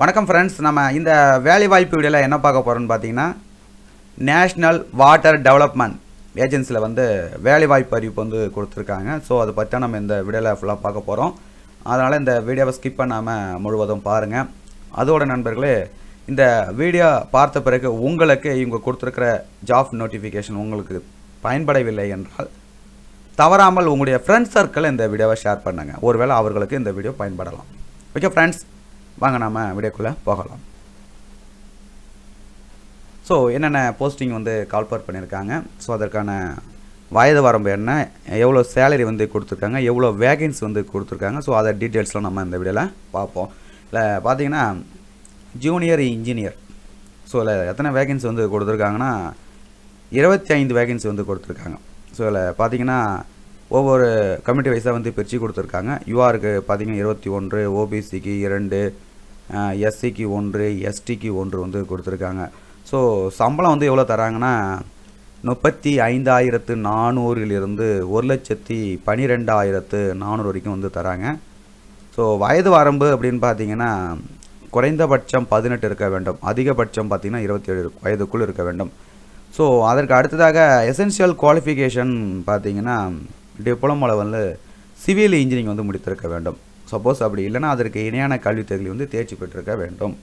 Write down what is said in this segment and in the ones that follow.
வணக்கம் ஃப்ரெண்ட்ஸ் நம்ம இந்த வேலைவாய்ப்பு வீடியோவில் என்ன பார்க்க போகிறோன்னு பார்த்தீங்கன்னா நேஷ்னல் வாட்டர் டெவலப்மெண்ட் ஏஜென்சியில் வந்து வேலைவாய்ப்பு அறிவிப்பு வந்து கொடுத்துருக்காங்க. ஸோ அதை பற்றி நம்ம இந்த வீடியோவில் ஃபுல்லாக பார்க்க போகிறோம் அதனால் இந்த வீடியோவை ஸ்கிப் பண்ணாமல் முழுவதும் பாருங்கள் அதோட நண்பர்களே இந்த வீடியோ பார்த்த பிறகு உங்களுக்கு இவங்க கொடுத்துருக்கிற ஜாப் நோட்டிஃபிகேஷன் உங்களுக்கு பயன்படவில்லை என்றால் தவறாமல் உங்களுடைய ஃப்ரெண்ட்ஸ் சர்க்கிள் இந்த வீடியோவை ஷேர் பண்ணுங்கள் ஒருவேளை அவர்களுக்கு இந்த வீடியோ பயன்படலாம். ஓகே ஃப்ரெண்ட்ஸ் வாங்க நாம் வீடியோக்குள்ளே போகலாம். ஸோ என்னென்ன போஸ்டிங் வந்து கால்பர் பண்ணியிருக்காங்க ஸோ அதற்கான வயது வரம்பு என்ன? எவ்வளோ சேலரி வந்து கொடுத்துருக்காங்க? எவ்வளோ வேகன்ஸ் வந்து கொடுத்துருக்காங்க? ஸோ அதை டீட்டெயில்ஸ்லாம் நம்ம இந்த வீடியோவில் பார்ப்போம். இல்லை பார்த்தீங்கன்னா ஜூனியர் இன்ஜினியர் ஸோ இதில் எத்தனை வேகன்சி வந்து கொடுத்துருக்காங்கன்னா இருபத்தி ஐந்து வேகன்சி வந்து கொடுத்துருக்காங்க. ஸோ இதில் பார்த்தீங்கன்னா ஒவ்வொரு கம்யூனிட்டி வைஸாக வந்து பிரித்து கொடுத்துருக்காங்க. யூஆருக்கு பார்த்தீங்கன்னா இருபத்தி ஒன்று ஓபிசிக்கு இரண்டு எஸ்சிக்கு ஒன்று எஸ்டிக்கு ஒன்று வந்து கொடுத்துருக்காங்க. ஸோ சம்பளம் வந்து எவ்வளோ தராங்கன்னா முப்பத்தி ஐந்தாயிரத்து நானூறிலிருந்து ஒரு லட்சத்தி பனிரெண்டாயிரத்து நானூறு வரைக்கும் வந்து தராங்க. ஸோ வயது வரம்பு அப்படின்னு பார்த்தீங்கன்னா குறைந்தபட்சம் பதினெட்டு இருக்க வேண்டும். அதிகபட்சம் பார்த்தீங்கன்னா இருபத்தேழு வயதுக்குள் இருக்க வேண்டும். ஸோ அதற்கு அடுத்ததாக எசென்ஷியல் குவாலிஃபிகேஷன் பார்த்தீங்கன்னா டிப்ளமோவில் வந்து சிவில் இன்ஜினியரிங் வந்து முடித்திருக்க வேண்டும். சப்போஸ் அப்படி இல்லைனா அதற்கு இணையான கல்வித் தகுதி வந்து தேர்ச்சி பெற்றிருக்க வேண்டும்.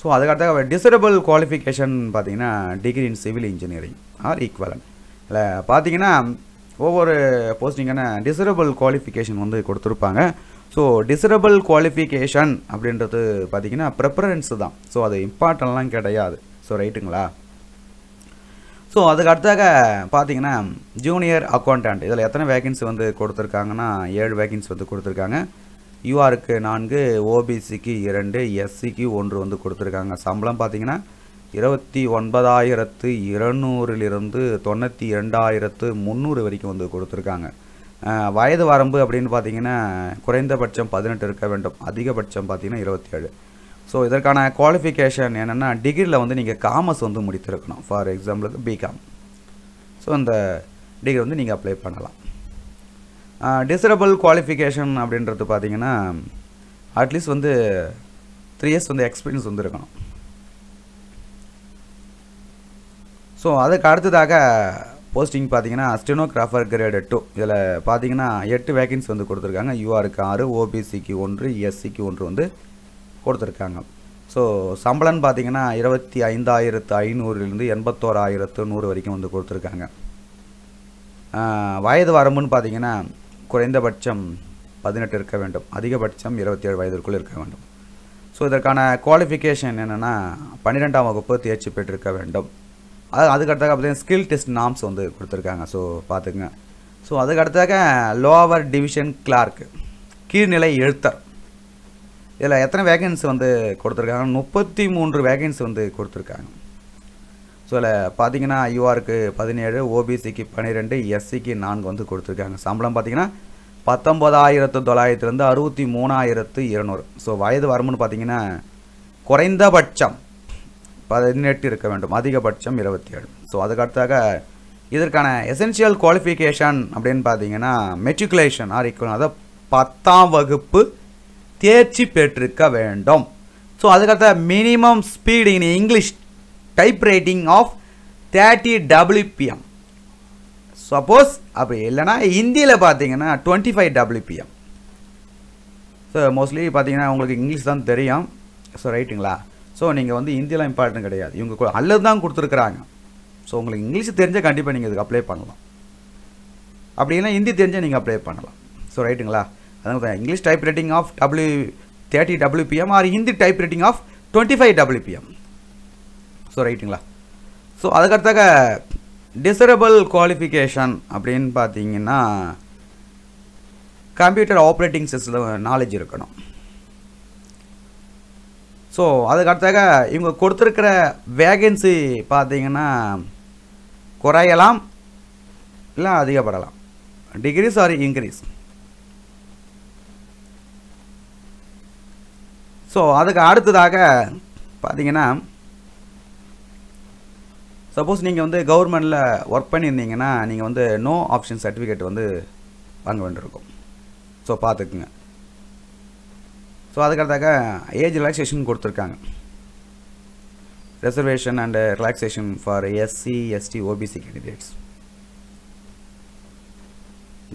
ஸோ அதுக்கடுத்த டிசரபிள் குவாலிஃபிகேஷன் பார்த்தீங்கன்னா degree in civil engineering or equivalent இல்லை பார்த்தீங்கன்னா ஒவ்வொரு போஸ்டிங்கான டிசரபிள் குவாலிஃபிகேஷன் வந்து கொடுத்துருப்பாங்க. ஸோ டிசரபிள் குவாலிஃபிகேஷன் அப்படின்றது பார்த்தீங்கன்னா ப்ரிஃபரன்ஸ் தான். ஸோ அது இம்பார்ட்டன்ட்லாம் கிடையாது. ஸோ ரைட்டுங்களா ஸோ அதுக்கு அடுத்தாக பார்த்தீங்கன்னா ஜூனியர் அக்கௌண்டன்ட் இதில் எத்தனை வேகன்சி வந்து கொடுத்துருக்காங்கன்னா ஏழு வேகன்சி வந்து கொடுத்துருக்காங்க. யூஆருக்கு நான்கு ஓபிசிக்கு இரண்டு எஸ்சிக்கு ஒன்று வந்து கொடுத்துருக்காங்க. சம்பளம் பார்த்தீங்கன்னா இருபத்தி ஒன்பதாயிரத்து இருநூறிலிருந்து தொண்ணூற்றி இரண்டாயிரத்து முந்நூறு வரைக்கும் வந்து கொடுத்துருக்காங்க. வயது வரம்பு அப்படின்னு பார்த்தீங்கன்னா குறைந்தபட்சம் பதினெட்டு இருக்க வேண்டும். அதிகபட்சம் பார்த்தீங்கன்னா இருபத்தி ஏழு ஸோ இதற்கான குவாலிஃபிகேஷன் என்னென்னா டிகிரியில் வந்து நீங்கள் காமர்ஸ் வந்து முடித்திருக்கணும். ஃபார் எக்ஸாம்பிளுக்கு பிகாம் ஸோ அந்த டிகிரி வந்து நீங்கள் அப்ளை பண்ணலாம். டிசரபிள் குவாலிஃபிகேஷன் அப்படின்றது பார்த்தீங்கன்னா அட்லீஸ்ட் வந்து த்ரீ இயர்ஸ் வந்து எக்ஸ்பீரியன்ஸ் வந்து இருக்கணும். ஸோ அதுக்கு அடுத்ததாக போஸ்டிங் பார்த்தீங்கன்னா ஸ்டெனோகிராஃபர் கிரேடு டூ இதில் பார்த்தீங்கன்னா எட்டு வேகன்சி வந்து கொடுத்துருக்காங்க. யூஆருக்கு ஆறு ஓபிசிக்கு ஒன்று எஸ்சிக்கு ஒன்று வந்து கொடுத்துருக்காங்க. ஸோ சம்பளம்னு பார்த்தீங்கன்னா இருபத்தி ஐந்தாயிரத்து ஐநூறுலேருந்து எண்பத்தோராயிரத்து நூறு வரைக்கும் வந்து கொடுத்துருக்காங்க. வயது வரம்புன்னு பார்த்தீங்கன்னா குறைந்தபட்சம் பதினெட்டு இருக்க வேண்டும். அதிகபட்சம் இருபத்தேழு வயதிற்குள் இருக்க வேண்டும். ஸோ இதற்கான குவாலிஃபிகேஷன் என்னென்னா பன்னிரெண்டாம் வகுப்பு தேர்ச்சி பெற்றிருக்க வேண்டும். அது அதுக்கடுத்தாக பார்த்தீங்கன்னா ஸ்கில் டெஸ்ட் நாம்ஸ் வந்து கொடுத்துருக்காங்க. ஸோ பார்த்துக்குங்க. ஸோ அதுக்கடுத்தாக லோவர் டிவிஷன் கிளார்க் கீழ்நிலை எழுத்தர். இதில் எத்தனை வேகன்ஸ் வந்து கொடுத்துருக்காங்க? முப்பத்தி மூன்று வேகன்ஸ் வந்து கொடுத்துருக்காங்க. ஸோ இதில் பார்த்தீங்கன்னா யூஆருக்கு பதினேழு ஓபிசிக்கு பன்னிரெண்டு எஸ்சிக்கு நான்கு வந்து கொடுத்துருக்காங்க. சம்பளம் பார்த்தீங்கன்னா பத்தொம்போதாயிரத்து தொள்ளாயிரத்துலேருந்து அறுபத்தி மூணாயிரத்து இருநூறு. ஸோ வயது வரம்புன்னு பார்த்தீங்கன்னா குறைந்தபட்சம் பதினெட்டு இருக்க வேண்டும். அதிகபட்சம் இருபத்தி ஏழு ஸோ அதுக்கடுத்தாக இதற்கான எசென்ஷியல் குவாலிஃபிகேஷன் அப்படின்னு பார்த்தீங்கன்னா மெட்ரிகுலேஷன் ஆர் ஈக்குவல் அதாவது பத்தாம் வகுப்பு தேர்ச்சி பெற்றிருக்க வேண்டும். ஸோ அதுக்கடுத்த minimum speed in English type writing of thirty WPM suppose அப்படி இல்லைன்னா ஹிந்தியில் பார்த்தீங்கன்னா twenty five WPM so mostly பார்த்தீங்கன்னா உங்களுக்கு இங்கிலீஷ் தான் தெரியும். ஸோ ரைட்டுங்களா ஸோ நீங்கள் வந்து ஹிந்திலாம் இம்பார்ட்டன்ட் கிடையாது. இவங்க அல்லது தான் கொடுத்துருக்குறாங்க. ஸோ உங்களுக்கு இங்கிலீஷ் தெரிஞ்சால் கண்டிப்பாக நீங்கள் இதுக்கு அப்ளை பண்ணலாம். அப்படி இல்லைன்னா ஹிந்தி தெரிஞ்சால் நீங்கள் அப்ளை பண்ணலாம். ஸோ ரைட்டுங்களா அதான் English type writing of W thirty WPM or Hindi type writing of twenty five WPM so ரைட்டுங்களா ஸோ அதுக்கடுத்தாக டிசரபிள் குவாலிஃபிகேஷன் அப்படின்னு பார்த்தீங்கன்னா கம்ப்யூட்டர் ஆப்ரேட்டிங் சிஸ்டம் நாலேஜ் இருக்கணும். ஸோ அதுக்கடுத்தாக இவங்க கொடுத்துருக்கிற வேகன்சி பார்த்தீங்கன்னா குறையலாம் இல்லை அதிகப்படலாம். டிகிரிஸ் ஆர் இன்க்ரீஸ் ஸோ அதுக்கு அடுத்ததாக பார்த்தீங்கன்னா சப்போஸ் நீங்கள் வந்து கவர்மெண்ட்டில் ஒர்க் பண்ணியிருந்தீங்கன்னா நீங்கள் வந்து நோ ஆப்ஷன் சர்டிஃபிகேட் வந்து வாங்க வேண்டியிருக்கும். ஸோ பார்த்துக்குங்க ஸோ அதுக்கடுத்தாக ஏஜ் ரிலாக்ஸேஷன் கொடுத்துருக்காங்க. Reservation and relaxation for SC ST OBC candidates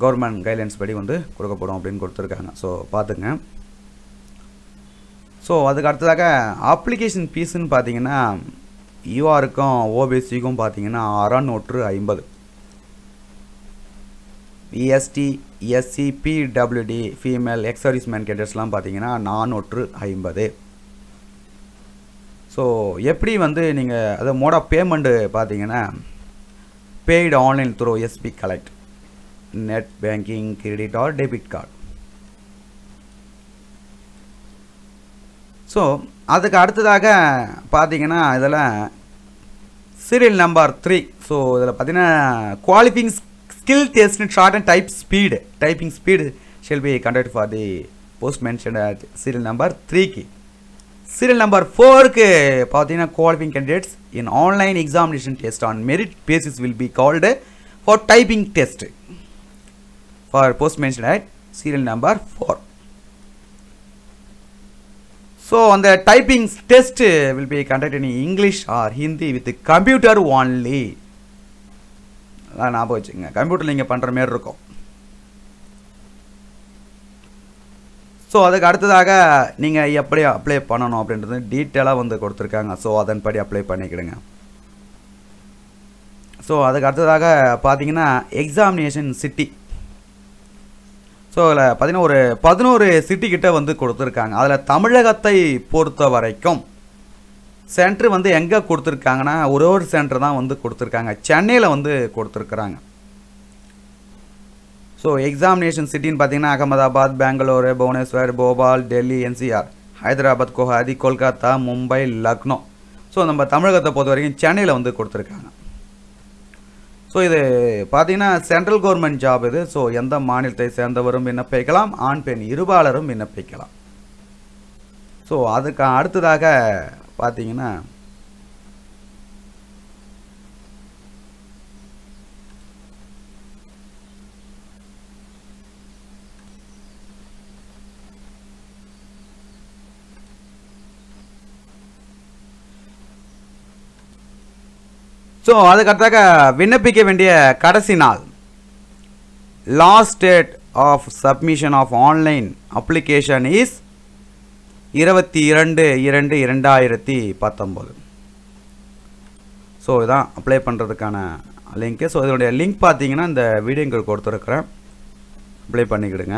government guidelines படி வந்து கொடுக்கப்படும் அப்படின்னு கொடுத்துருக்காங்க. ஸோ பார்த்துங்க ஸோ அதுக்கு அடுத்ததாக அப்ளிகேஷன் ஃபீஸுன்னு பார்த்தீங்கன்னா யூஆருக்கும் ஓபிசிக்கும் பார்த்தீங்கன்னா அறநூற்று ஐம்பது. ST SC PWD female ex-servicemen கேண்டர்ஸ்லாம் பார்த்தீங்கன்னா நானூற்று ஐம்பது. ஸோ எப்படி வந்து நீங்கள் அதை மோட் ஆஃப் பேமெண்ட்டு பார்த்தீங்கன்னா paid online through SB collect net banking credit or debit card so அதுக்கு அடுத்ததாக பார்த்தீங்கன்னா இதில் சீரியல் நம்பர் த்ரீ ஸோ இதில் பார்த்தீங்கன்னா qualifying skill test shorthand type speed typing speed shall be conduct for the post mention serial number த்ரீக்கு serial number ஃபோருக்கு பார்த்தீங்கன்னா qualifying candidates in online examination test on merit basis will be called for typing test for post mention at serial number four so அந்த typing test will be conduct in English or Hindi with computer only அதான் ஞாபகம் வச்சுங்க computer நீங்கள் பண்ணுற மாரி இருக்கும். So அதுக்கு அடுத்ததாக நீங்கள் எப்படி அப்ளை பண்ணணும் அப்படின்றது டீட்டெயிலாக வந்து கொடுத்துருக்காங்க. ஸோ அதன்படி அப்ளை பண்ணிக்கிடுங்க. ஸோ அதுக்கு அடுத்ததாக பார்த்தீங்கன்னா எக்ஸாமினேஷன் சிட்டி ஸோ அதில் பார்த்தீங்கன்னா ஒரு பதினோரு சிட்டி கிட்ட வந்து கொடுத்துருக்காங்க. அதில் தமிழகத்தை பொறுத்த வரைக்கும் சென்ட்ரு வந்து எங்கே கொடுத்துருக்காங்கன்னா ஒரு ஒரு சென்டர் தான் வந்து கொடுத்துருக்காங்க. சென்னையில் வந்து கொடுத்துருக்குறாங்க. ஸோ எக்ஸாமினேஷன் சிட்டின்னு பார்த்தீங்கன்னா அகமதாபாத் பெங்களூரு புவனேஸ்வர் போபால் டெல்லி என்சிஆர் ஹைதராபாத் குவஹாதி கொல்கத்தா மும்பை லக்னோ. ஸோ நம்ம தமிழகத்தை பொறுத்த வரைக்கும் சென்னையில் வந்து கொடுத்துருக்காங்க. ஸோ இது பார்த்தீங்கன்னா சென்ட்ரல் கவர்மெண்ட் ஜாப் இது. ஸோ எந்த மாநிலத்தை சேர்ந்தவரும் விண்ணப்பிக்கலாம் ஆண் பெண் இருபாலரும் விண்ணப்பிக்கலாம். ஸோ அதுக்கு அடுத்ததாக பார்த்தீங்கன்னா ஸோ அதுக்கடுத்தாக விண்ணப்பிக்க வேண்டிய கடைசி நாள். Last date of submission of online application is இருபத்தி இரண்டு இரண்டு இரண்டாயிரத்தி பத்தொம்போது. ஸோ இதான் அப்ளை பண்ணுறதுக்கான லிங்க்கு ஸோ இதனுடைய லிங்க் பார்த்தீங்கன்னா இந்த வீடியோங்கள் கொடுத்துருக்குறேன். அப்ளை பண்ணிக்கிடுங்க.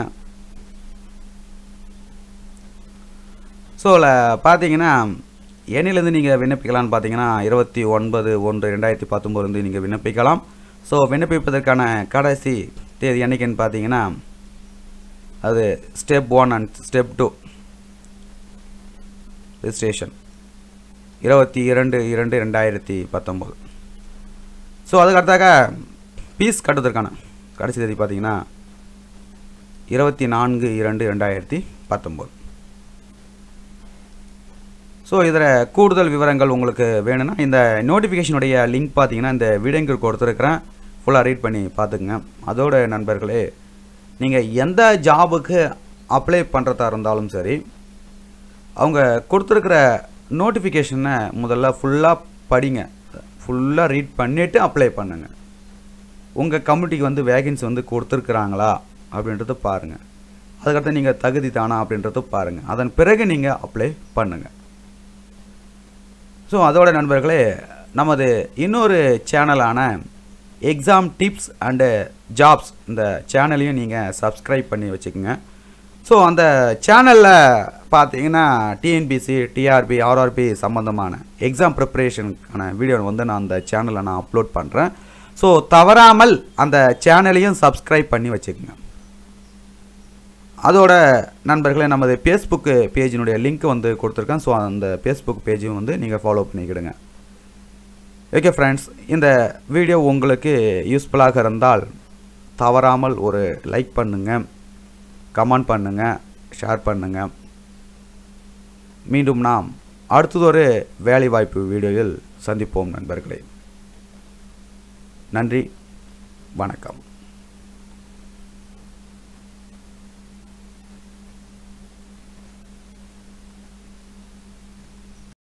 ஸோ அதில் பார்த்தீங்கன்னா ஏனிலேருந்து நீங்கள் விண்ணப்பிக்கலாம்னு பார்த்தீங்கன்னா இருபத்தி ஒன்பது ஒன்று ரெண்டாயிரத்தி பத்தொம்போதுலேருந்து நீங்கள் விண்ணப்பிக்கலாம். ஸோ விண்ணப்பிப்பதற்கான கடைசி தேதி என்றைக்குன்னு பார்த்தீங்கன்னா அது step one and step two registration இருபத்தி இரண்டு இரண்டு ரெண்டாயிரத்தி பத்தொம்போது. ஸோ அதுக்கடுத்தாக பீஸ் கட்டுவதற்கான கடைசி தேதி பார்த்தீங்கன்னா இருபத்தி நான்கு இரண்டு ரெண்டாயிரத்தி பத்தொம்போது. ஸோ இதில் கூடுதல் விவரங்கள் உங்களுக்கு வேணும்னா இந்த நோட்டிஃபிகேஷனுடைய லிங்க் பார்த்தீங்கன்னா இந்த வீடியோக்கு கொடுத்துருக்குறேன். ஃபுல்லாக ரீட் பண்ணி பார்த்துக்குங்க. அதோட நண்பர்களே நீங்கள் எந்த ஜாபுக்கு அப்ளை பண்ணுறதா இருந்தாலும் சரி அவங்க கொடுத்துருக்குற நோட்டிஃபிகேஷனை முதல்ல ஃபுல்லாக படிங்க. ஃபுல்லாக ரீட் பண்ணிவிட்டு அப்ளை பண்ணுங்க. உங்கள் கம்யூனிட்டிக்கு வந்து வேகன்சி வந்து கொடுத்துருக்குறாங்களா அப்படின்றத பாருங்கள் அதுக்கடுத்து நீங்கள் தகுதி தானா அப்படின்றத பாருங்கள் அதன் பிறகு நீங்கள் அப்ளை பண்ணுங்கள் ஸோ அதோட நண்பர்களே நமது இன்னொரு சேனலான எக்ஸாம் டிப்ஸ் அண்டு ஜாப்ஸ் இந்த சேனலையும் நீங்கள் சப்ஸ்கிரைப் பண்ணி வச்சுக்கோங்க. ஸோ அந்த சேனலில் பார்த்தீங்கன்னா டிஎன்பிசி டிஆர்பி ஆர்ஆர்பி சம்மந்தமான எக்ஸாம் ப்ரிப்பரேஷனுக்கான வீடியோ வந்து நான் அந்த சேனலில் நான் அப்லோட் பண்ணுறேன் ஸோ தவறாமல் அந்த சேனலையும் சப்ஸ்கிரைப் பண்ணி வச்சுக்கோங்க. அதோட நண்பர்களே நமது ஃபேஸ்புக்கு பேஜினுடைய லிங்க் வந்து கொடுத்துருக்கேன். ஸோ அந்த ஃபேஸ்புக் பேஜையும் வந்து நீங்கள் ஃபாலோ பண்ணிக்கிடுங்க. ஓகே ஃப்ரெண்ட்ஸ் இந்த வீடியோ உங்களுக்கு யூஸ்ஃபுல்லாக இருந்தால் தவறாமல் ஒரு லைக் பண்ணுங்கள் கமெண்ட் பண்ணுங்கள் ஷேர் பண்ணுங்கள் மீண்டும் நாம் அடுத்ததொரு வேலைவாய்ப்பு வீடியோவில் சந்திப்போம் நண்பர்களே. நன்றி வணக்கம்.